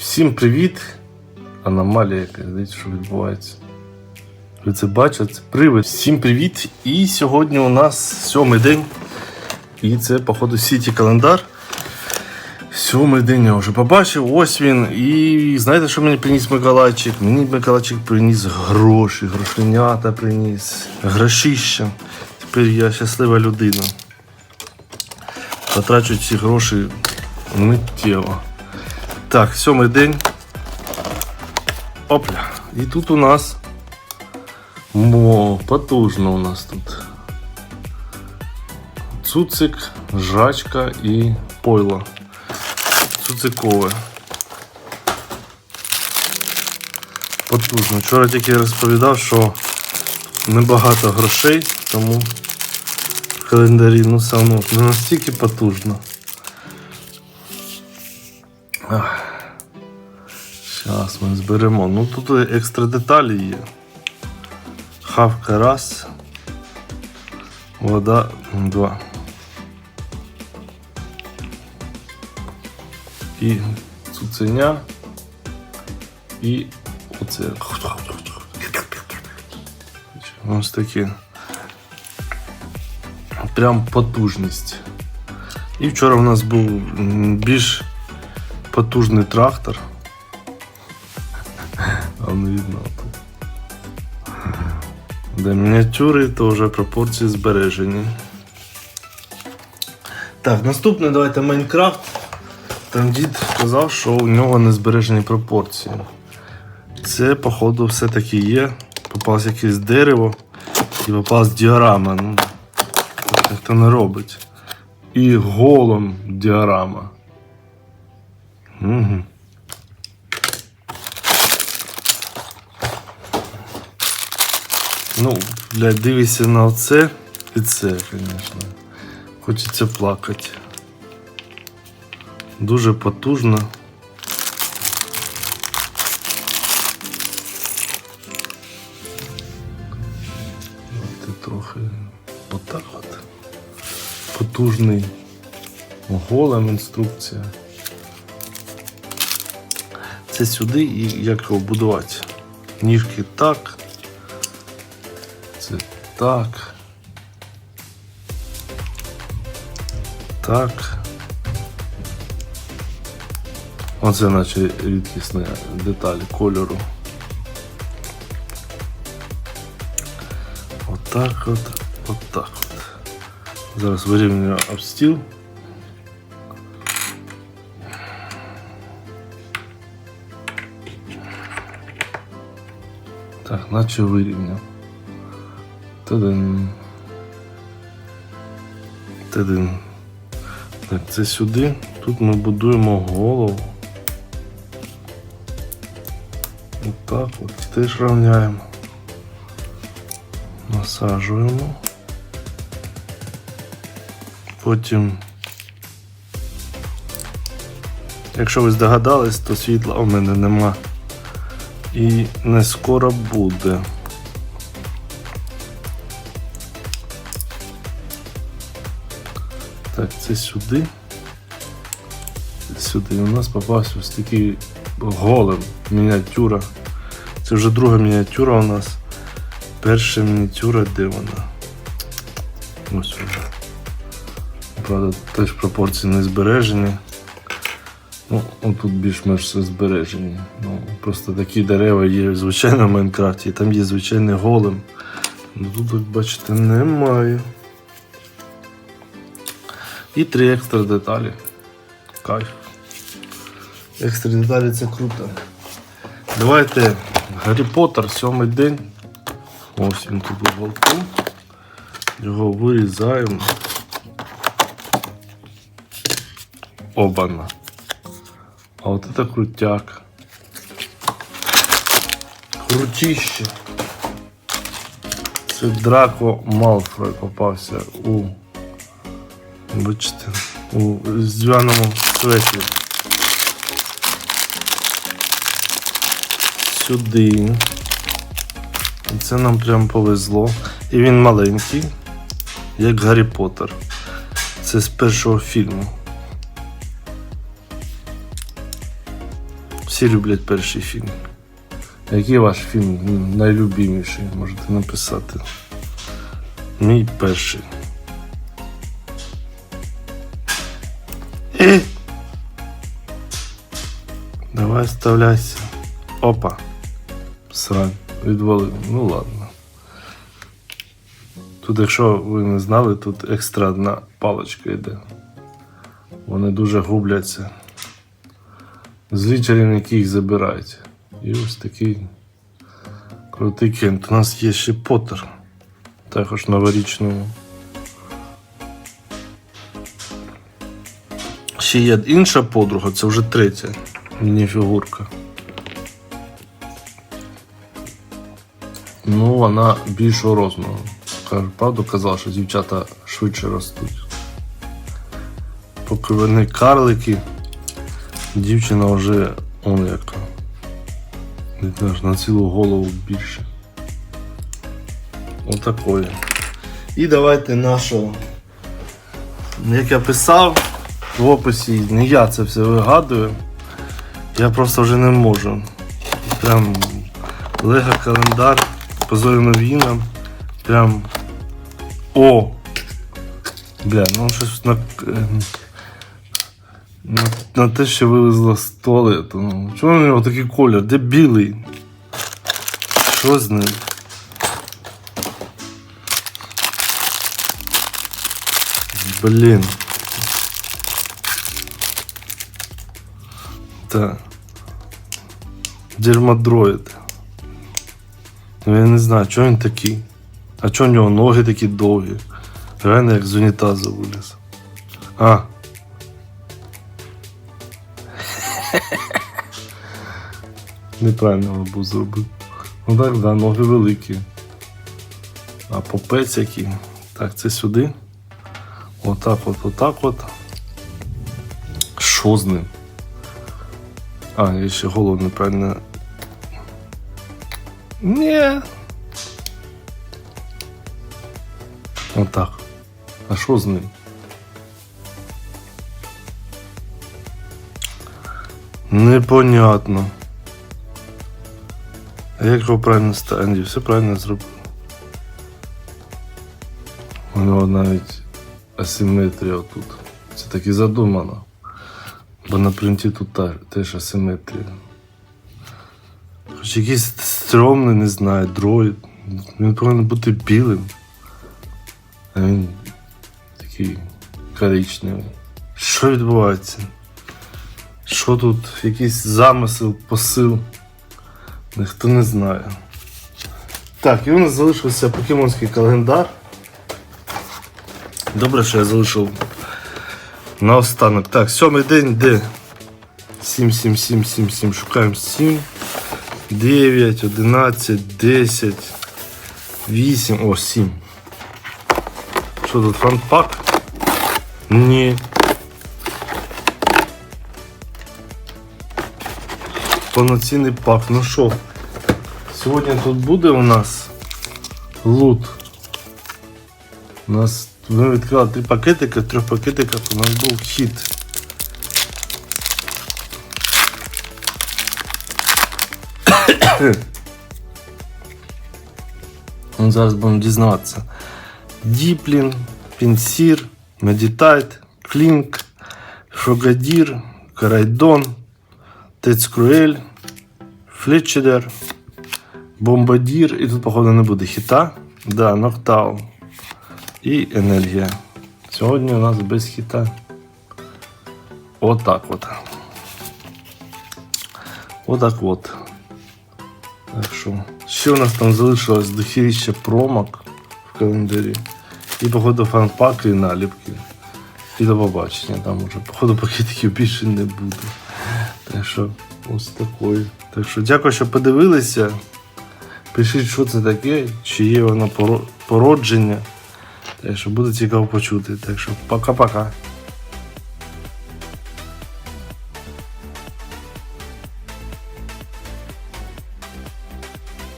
Всім привіт! Аномалія, дивіться, що відбувається. Ви це бачите? Це привид. Всім привіт! І сьогодні у нас сьомий день. І це, походу, Сіті календар. Сьомий день я вже побачив, ось він. І знаєте, що мені приніс Миколайчик? Мені Миколайчик приніс гроші, грошенята приніс, грошища. Тепер я щаслива людина. Потрачу ці гроші миттєво. Так, сьомий день. Опля. І тут у нас. Мо, потужно у нас тут. Цуцик, жрачка і пойло. Цуцикове. Потужно. Вчора тільки розповідав, що небагато грошей, тому в календарі, ну все одно не настільки потужно. Зараз ми зберемо. Ну тут екстра деталі є. Хавка раз. Вода два. І цуценя. І оце. Ось таке. Прям потужність. І вчора у нас був більш потужний трактор. А не видно тут. Де мініатюри, то вже пропорції збережені. Так, наступне давайте Майнкрафт. Там дід казав, що у нього не збережені пропорції. Це, походу, все-таки є. Попалось якесь дерево і попалась діорама. Ну, так ніхто не робить. І голом діорама. Угу. Ну, блядь, дивишся на оце і це, звісно. Хочеться плакати. Дуже потужно. Ти трохи отак от. Потужний голем інструкція. Це сюди і як його будувати. Ніжки так. Це так. Так. Оце наче рідкісна деталь кольору. Отак от, отак от. Зараз вирівнюю об Так, наче вирівняв. Тадин. Так, це сюди. Тут ми будуємо голову. Отак от. Теж рівняємо. Насаджуємо. Потім. Якщо ви здогадались, то світла у мене нема. І не скоро буде. Так, це сюди. Це сюди. У нас попався ось такий голем, мініатюра. Це вже друга мініатюра у нас. Перша мініатюра, де вона? Ось вже. Правда, теж пропорції не збережені. Ну, отут більш-менш все збережені. Ну, просто такі дерева є звичайно в Майнкрафті, там є звичайний голем. Ну, тут, як бачите, немає. І три екстра деталі. Кайф. Екстра деталі це круто. Давайте Гаррі Поттер, сьомий день. Ось він тут у. Його вирізаємо. Обана. А от це крутяк. Крутіще. Це Драко Малфрой попався у Бачите, у різдвяному светі. Сюди. І це нам прям повезло. І він маленький, як Гаррі Поттер. Це з першого фільму. Всі люблять перший фільм. Який ваш фільм найлюбіміший? Можете написати. Мій перший. Е! Давай вставляйся. Опа. Срань. Відвалив. Ну ладно. Тут, якщо ви не знали, тут екстра одна паличка йде. Вони дуже губляться. Злі чарівники їх забирають. І ось такий крутий кент. У нас є ще Поттер. Також новорічному. Ще є інша подруга, це вже третя мініфігурка. Ну, вона більшого розміру. Правду казала, що дівчата швидше ростуть. Поки вони карлики, дівчина вже он яка. На цілу голову більше. Отакої. І давайте нашого. Як я писав в описі, не я це все вигадую. Я просто вже не можу. Прям лего календар по зоряним. Прям. О! Бля, ну щось на. На, на те, що вивезла з туалету. Ну, чому у нього такий колір? Де білий? Що з ним? Блін. Так. Ну я не знаю, чого він такий. А чого у нього ноги такі довгі? Реально як з унітазу виліз. А. Неправильно мабуть зробив. Ну так, да, ноги великі. А попець який. Так, це сюди. Отак от, отак от. Що з ним? А, я ще голову неправильно. Ні. Отак. А що з ним? Непонятно. А як його правильно станді? Все правильно зробив. У нього навіть асиметрія тут. Це так і задумано. Бо на принті тут теж асиметрія. Хоч якийсь стрьомний, не знаю, дроїд. Він повинен бути білим. А він такий коричневий. Що відбувається? Що тут? Якийсь замисел, посил? Ніхто не знає. Так, і у нас залишився покемонський календар. Добре, що я залишив на останок. Так, сьомий день де? 7, 7, 7, 7, 7. Шукаємо 7. 9, 11, 10, 8. О, 7. Що тут фанпак? Ні. Повноцінний пак. Ну що? Сьогодні тут буде у нас лут. У нас ми відкрили три пакетики, в трьох пакетиках у нас був хід. Ну, Зараз будемо дізнаватися. Діплін, Пінсір, Медітайт, Клінк, Фрогадір, Карайдон, Тецкруель, Флетчедер, Бомбадір. І тут, походу, не буде хіта. Да, Ноктау і енергія. Сьогодні у нас без хіта. Отак от. Отак от. Так що. Ще у нас там залишилось дохіріще промок в календарі. І, походу, фанпаки і наліпки. І до побачення там уже. Походу, пакетиків більше не буде. Так що, ось такої. Так що, дякую, що подивилися. Пишіть, що це таке, чи є воно породження. Так що буде цікаво почути. Так що пока-пока.